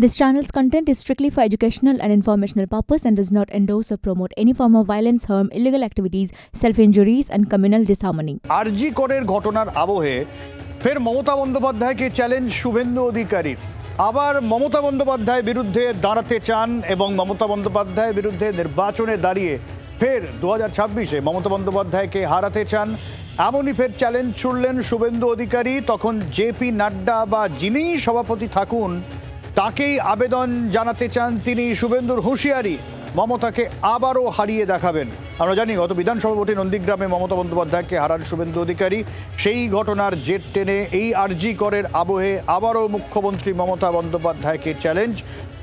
This channel's content is strictly for educational and informational purpose and does not endorse or promote any form of violence, harm, illegal activities, self-injuries and communal disharmony. আরজি করের ঘটনার আবহে ফের মমতা বন্দ্যোপাধ্যায়কে challenge Suvendu অধিকারীর আবার মমতা বন্দ্যোপাধ্যায়ের বিরুদ্ধে দাঁড়াতে চান এবং মমতা বন্দ্যোপাধ্যায়ের বিরুদ্ধে নির্বাচনে দাঁড়িয়ে ফের দু হাজার ছাব্বিশে মমতা বন্দ্যোপাধ্যায়কে হারাতে চান এমনই ফের চ্যালেঞ্জ ছুড়লেন শুভেন্দু অধিকারী তখন জেপি নাড্ডা বা যিনি সভাপতি থাকুন তাকেই আবেদন জানাতে চান তিনি শুভেন্দুর হুঁশিয়ারি। মমতাকে আবারও হারিয়ে দেখাবেন। আমরা জানি, গত বিধানসভা ভোটে নন্দীগ্রামে মমতা বন্দ্যোপাধ্যায়কে হারান শুভেন্দু অধিকারী। সেই ঘটনার জেট টেনে এই আরজি করের আবহে আবারও মুখ্যমন্ত্রী মমতা বন্দ্যোপাধ্যায়কে চ্যালেঞ্জ।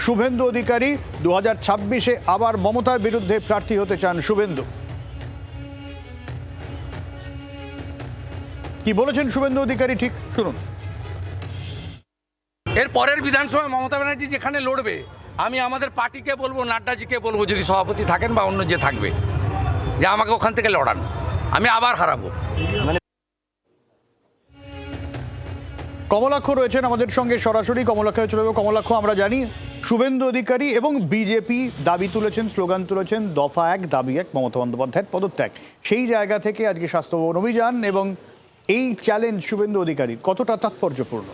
শুভেন্দু অধিকারী দু হাজার ছাব্বিশে আবার মমতার বিরুদ্ধে প্রার্থী হতে চান শুভেন্দু। কি বলেছেন শুভেন্দু অধিকারী ঠিক? শুনুন। এর পরের বিধানসভায় মমতা ব্যানার্জি যেখানে লড়বে, আমি আমাদের পার্টিকে বলব, নাড্ডাজিকে বলব, যদি সভাপতি থাকেন বা অন্য যে থাকবে, যে আমাকে ওখান থেকে লড়ান। আমি আবার হারাবো। কমলাক্ষ রয়েছেন আমাদের সঙ্গে সরাসরি। কমলাক্ষ চলে যাব। কমলাক্ষ, আমরা জানি শুভেন্দু অধিকারী এবং বিজেপি দাবি তুলেছেন, স্লোগান তুলেছেন, দফা এক, দাবি এক, মমতা বন্দ্যোপাধ্যায়ের পদত্যাগ। সেই জায়গা থেকে আজকে স্বাস্থ্যভবন অভিযান এবং এই চ্যালেঞ্জ শুভেন্দু অধিকারী কতটা তাৎপর্যপূর্ণ?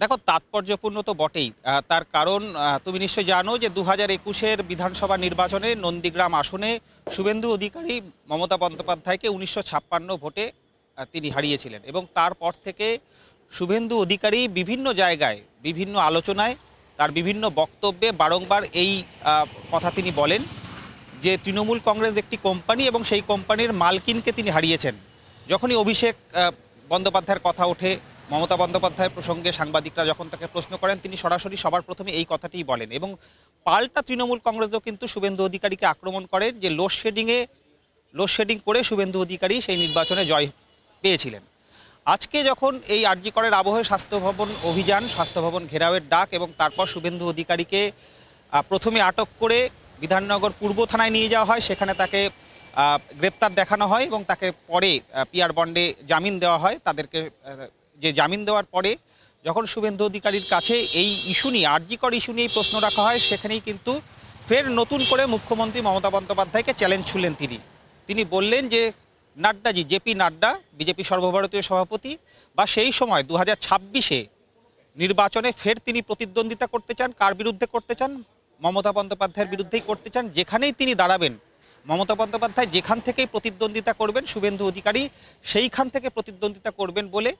দেখো, তাৎপর্যপূর্ণ তো বটেই। তার কারণ তুমি নিশ্চয়ই জানো যে দু হাজার একুশের বিধানসভা নির্বাচনে নন্দীগ্রাম আসনে শুভেন্দু অধিকারী মমতা বন্দ্যোপাধ্যায়কে উনিশশো ছাপ্পান্ন ভোটে তিনি হারিয়েছিলেন এবং তারপর থেকে শুভেন্দু অধিকারী বিভিন্ন জায়গায়, বিভিন্ন আলোচনায়, তার বিভিন্ন বক্তব্যে বারংবার এই কথা তিনি বলেন যে তৃণমূল কংগ্রেস একটি কোম্পানি এবং সেই কোম্পানির মালকিনকে তিনি হারিয়েছেন। যখনই অভিষেক বন্দ্যোপাধ্যায়ের কথা ওঠে মমতা বন্দ্যোপাধ্যায়ের প্রসঙ্গে সাংবাদিকরা যখন তাকে প্রশ্ন করেন, তিনি সরাসরি সবার প্রথমে এই কথাটিই বলেন এবং পাল্টা তৃণমূল কংগ্রেসও কিন্তু শুভেন্দু অধিকারীকে আক্রমণ করেন যে লোডশেডিংয়ে লোডশেডিং করে শুভেন্দু অধিকারী সেই নির্বাচনে জয় পেয়েছিলেন। আজকে যখন এই আরজি করের আবহে স্বাস্থ্য ভবন অভিযান, স্বাস্থ্য ভবন ঘেরাওয়ের ডাক এবং তারপর শুভেন্দু অধিকারীকে প্রথমে আটক করে বিধাননগর পূর্ব থানায় নিয়ে যাওয়া হয়, সেখানে তাকে গ্রেপ্তার দেখানো হয় এবং তাকে পরে পিয়ার বন্ডে জামিন দেওয়া হয়, তাদেরকে যে জামিন দেওয়ার পরে যখন শুভেন্দু অধিকারীর কাছে এই ইস্যু নিয়ে, আরজিকর ইস্যু নিয়ে প্রশ্ন রাখা হয়, সেখানেই কিন্তু ফের নতুন করে মুখ্যমন্ত্রী মমতা বন্দ্যোপাধ্যায়কে চ্যালেঞ্জ ছুড়লেন তিনি। তিনি বললেন যে নাড্ডাজি জেপি নাড্ডা, বিজেপি সর্বভারতীয় সভাপতি, বা সেই সময় দু হাজার ছাব্বিশে নির্বাচনে ফের তিনি প্রতিদ্বন্দ্বিতা করতে চান, কার বিরুদ্ধে করতে চান? মমতা বন্দ্যোপাধ্যায়ের বিরুদ্ধেই করতে চান, যেখানেই তিনি দাঁড়াবেন। মমতা বন্দ্যোপাধ্যায় যেখান থেকেই প্রতিদ্বন্দ্বিতা করবেন, শুভেন্দু অধিকারী সেইখান থেকে প্রতিদ্বন্দ্বিতা করবেন বলে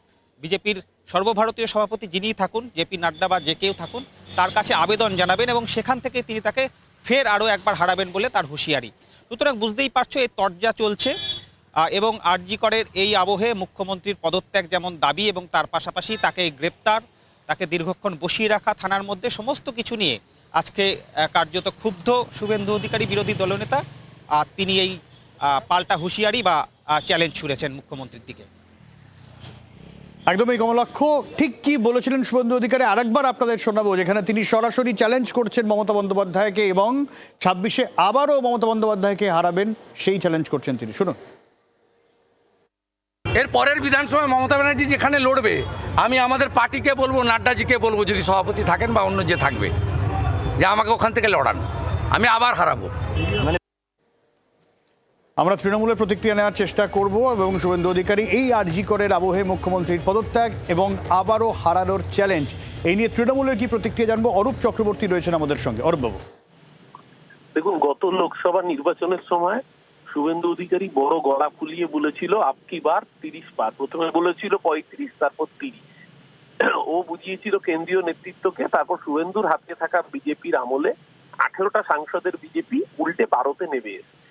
বিজেপির সর্বভারতীয় সভাপতি যিনিই থাকুন জেপি নাড্ডা বা যে কেউ থাকুন, তার কাছে আবেদন জানাবেন এবং সেখান থেকে তিনি তাকে ফের আরও একবার হারাবেন বলে তার হুঁশিয়ারি। সুতরাং বুঝতেই পারছ এই তরজা চলছে এবং আরজি করের এই আবহে মুখ্যমন্ত্রীর পদত্যাগ যেমন দাবি এবং তার পাশাপাশি তাকে গ্রেপ্তার, তাকে দীর্ঘক্ষণ বসিয়ে রাখা, থানার মধ্যে সমস্ত কিছু নিয়ে আজকে কার্যত ক্ষুব্ধ শুভেন্দু অধিকারী বিরোধী দলনেতা আর তিনি এই পাল্টা হুঁশিয়ারি বা চ্যালেঞ্জ ছুড়েছেন মুখ্যমন্ত্রীর দিকে। একদমই কমলাক্ষ। ঠিক কি বলেছিলেন শুভেন্দু অধিকারী? আরেকবার আপনাদের শোনাবো, যেখানে তিনি সরাসরি চ্যালেঞ্জ করছেন মমতা বন্দ্যোপাধ্যায়কে এবং ছাব্বিশে আবারও মমতা বন্দ্যোপাধ্যায়কে হারাবেন, সেই চ্যালেঞ্জ করছেন তিনি। শুনুন। এর পরের বিধানসভায় মমতা ব্যানার্জি যেখানে লড়বে, আমি আমাদের পার্টিকে বলব, নাড্ডাজিকে বলব, যদি সভাপতি থাকেন বা অন্য যে থাকবে, যে আমাকে ওখান থেকে লড়ান, আমি আবার হারাবো। আমরা তৃণমূলের প্রতিক্রিয়া নেওয়ার চেষ্টা করব এবং শুভেন্দু অধিকারী, এই আরজি করের আবহে মুখ্যমন্ত্রীর পদত্যাগ এবং আবারও হারানোর চ্যালেঞ্জ এই নিয়ে তৃণমূলের কি প্রতিক্রিয়া জানব? অরূপ চক্রবর্তী রয়েছেন আমাদের সঙ্গে। অরূপবাবু দেখুন, গত লোকসভা নির্বাচনের সময় শুভেন্দু অধিকারী বড় গলা ফুলিয়ে বলেছিল আপকি বার? তিরিশ বার। প্রথমে বলেছিল পঁয়ত্রিশ, তারপর তিরিশ। ও বুঝিয়েছিল কেন্দ্রীয় নেতৃত্বকে, তারপর শুভেন্দুর হাতে থাকা বিজেপির আমলে আঠেরোটা সাংসদের বিজেপি উল্টে বারোতে নেমে এসেছে।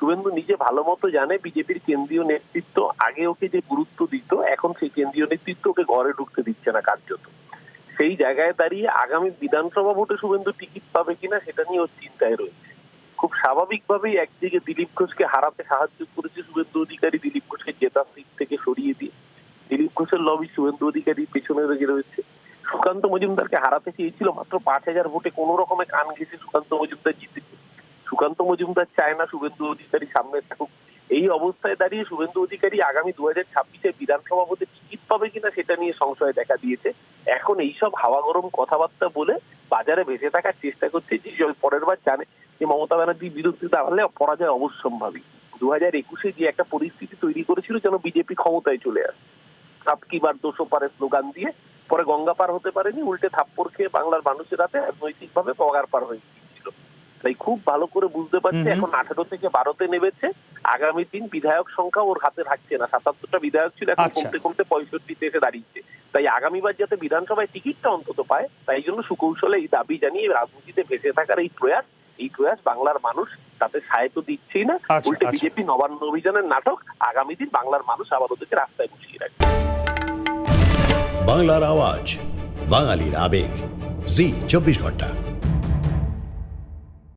শুভেন্দু নিজে ভালো মতো জানে বিজেপির কেন্দ্রীয় নেতৃত্ব আগে ওকে যে গুরুত্ব দিত, এখন সেই কেন্দ্রীয় নেতৃত্ব ওকে ঘরে ঢুকতে দিচ্ছে না কার্যত। সেই জায়গায় দাঁড়িয়ে আগামী বিধানসভা ভোটে শুভেন্দু টিকিট পাবে কিনা সেটা নিয়ে ওর চিন্তায় রয়েছে। খুব স্বাভাবিকভাবেই একদিকে দিলীপ ঘোষকে হারাতে সাহায্য করেছে শুভেন্দু অধিকারী, দিলীপ ঘোষকে জেতার সিট থেকে সরিয়ে দিয়ে। দিলীপ ঘোষের লবি শুভেন্দু অধিকারী পেছনে লেগে রয়েছে। সুকান্ত মজুমদারকে হারাতে চেয়েছিল মাত্র পাঁচ হাজার ভোটে। কোনো রকমে কান ঘেঁষে সুকান্ত মজুমদার জিতেছে সুকান্ত মজুমদার চায় না শুভেন্দু অধিকারী সামনে থাকুক। এই অবস্থায় দাঁড়িয়ে শুভেন্দু অধিকারী আগামী দু হাজার ছাব্বিশে বিধানসভা ভোটে টিকিট পাবে কিনা সেটা নিয়ে সংশয় দেখা দিয়েছে। এখন এইসব হাওয়া গরম কথাবার্তা বলে বাজারে ভেসে থাকার চেষ্টা করছে যে পরের বার জানে যে মমতা ব্যানার্জির বিরুদ্ধে দাঁড়ালে পরাজয় অবশ্যম্ভাবী। দু হাজার একুশে যে একটা পরিস্থিতি তৈরি করেছিল যেন বিজেপি ক্ষমতায় চলে আসে। আপকি বার দুশো পারে স্লোগান দিয়ে, পরে গঙ্গা পার হতে পারেনি, উল্টে থাপ্পড় খেয়ে বাংলার মানুষের হাতে রাজনৈতিকভাবে পগার পার হয়ে গিয়েছিল তাই খুব ভালো করে বুঝতে পারছে। এখন আঠারো থেকে বারোতে নেমেছে আগামী দিন বিধায়ক সংখ্যা ওর হাতে থাকছে না সাতাত্তরটা বিধায়ক ছিল এখন আচ্ছা। কমতে কমতে পঁয়ষট্টিতে এসে দাঁড়িয়েছে তাই আগামীবার যাতে বিধানসভায় টিকিটটা অন্তত পায় তাই জন্য সুকৌশলে এই দাবি জানিয়ে রাজনীতিতে ভেসে থাকার এই প্রয়াস এই প্রয়াস বাংলার মানুষ তাতে সাহায্য দিচ্ছেই না আচ্ছা, উল্টে আচ্ছা। বিজেপি নবান্ন অভিযানের নাটক আগামী দিন বাংলার মানুষ আবার ওদেরকে রাস্তায় বসিয়ে রাখবে বাংলার আওয়াজ বাঙালির আবেগ জি চব্বিশ ঘণ্টা